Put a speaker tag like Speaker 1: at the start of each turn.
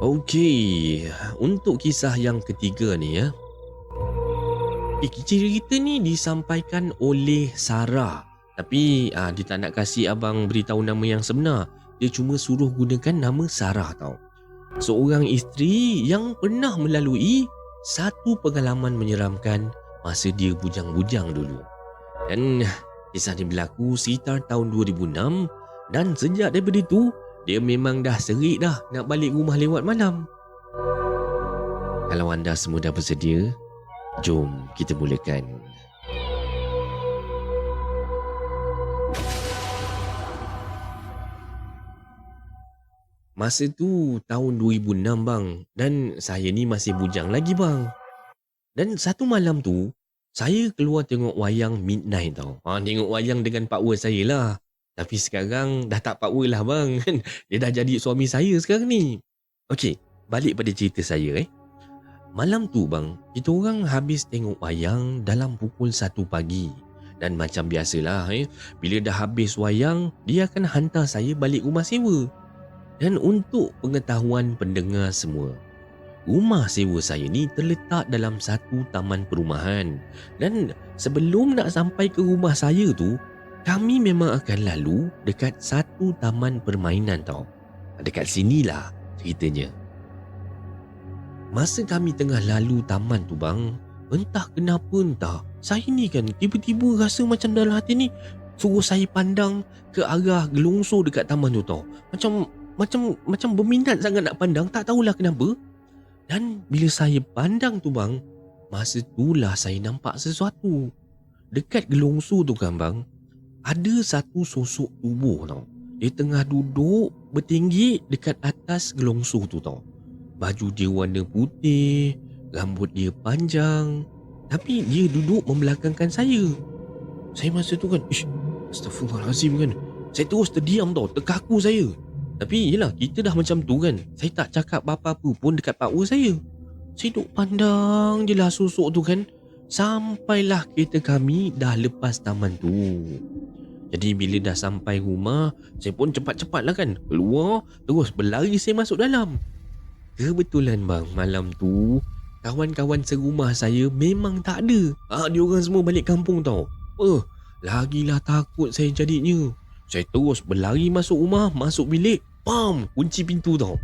Speaker 1: Okey, untuk kisah yang ketiga ni ya. Eh, cerita ni disampaikan oleh Sarah. Tapi ah, dia tak nak kasih abang beritahu nama yang sebenar. Dia cuma suruh gunakan nama Sarah tau. Seorang isteri yang pernah melalui satu pengalaman menyeramkan masa dia bujang-bujang dulu. Dan kisah ni berlaku sekitar tahun 2006 dan sejak daripada itu dia memang dah serik dah nak balik rumah lewat malam. Kalau anda semua dah bersedia, jom kita mulakan. Masa tu tahun 2006 bang dan saya ni masih bujang lagi bang. Dan satu malam tu saya keluar tengok wayang midnight tau. Ha, tengok wayang dengan pak saya lah. Tapi sekarang dah tak power lah bang. Dia dah jadi suami saya sekarang ni. Okey, balik pada cerita saya eh. Malam tu bang, kita orang habis tengok wayang dalam pukul 1 pagi. Dan macam biasalah eh, bila dah habis wayang, dia akan hantar saya balik rumah sewa. Dan untuk pengetahuan pendengar semua, rumah sewa saya ni terletak dalam satu taman perumahan. Dan sebelum nak sampai ke rumah saya tu, kami memang akan lalu dekat satu taman permainan tau. Dekat sinilah ceritanya. Masa kami tengah lalu taman tu bang, entah kenapa entah, saya ni kan tiba-tiba rasa macam dalam hati ni suruh saya pandang ke arah gelongso dekat taman tu tau. Macam macam macam berminat sangat nak pandang, tak tahulah kenapa. Dan bila saya pandang tu bang, masa itulah saya nampak sesuatu. Dekat gelongso tu kan bang, ada satu sosok tubuh tau. Dia tengah duduk bertinggi dekat atas gelongso tu tau. Baju dia warna putih, rambut dia panjang. Tapi dia duduk membelakangkan saya. Saya masa tu kan, ish, astagfirullahalazim kan. Saya terus terdiam tau, terkaku saya. Tapi yelah, kita dah macam tu kan. Saya tak cakap apa-apa pun dekat pak saya. Saya duduk pandang je lah sosok tu kan. Sampailah kereta kami dah lepas taman tu. Jadi bila dah sampai rumah, saya pun cepat-cepat lah kan keluar terus berlari saya masuk dalam. Kebetulan bang malam tu kawan-kawan serumah saya memang tak ada. Ah dia orang semua balik kampung tau. Eh, lagilah takut saya jadinya. Saya terus berlari masuk rumah, masuk bilik, pam, kunci pintu tau.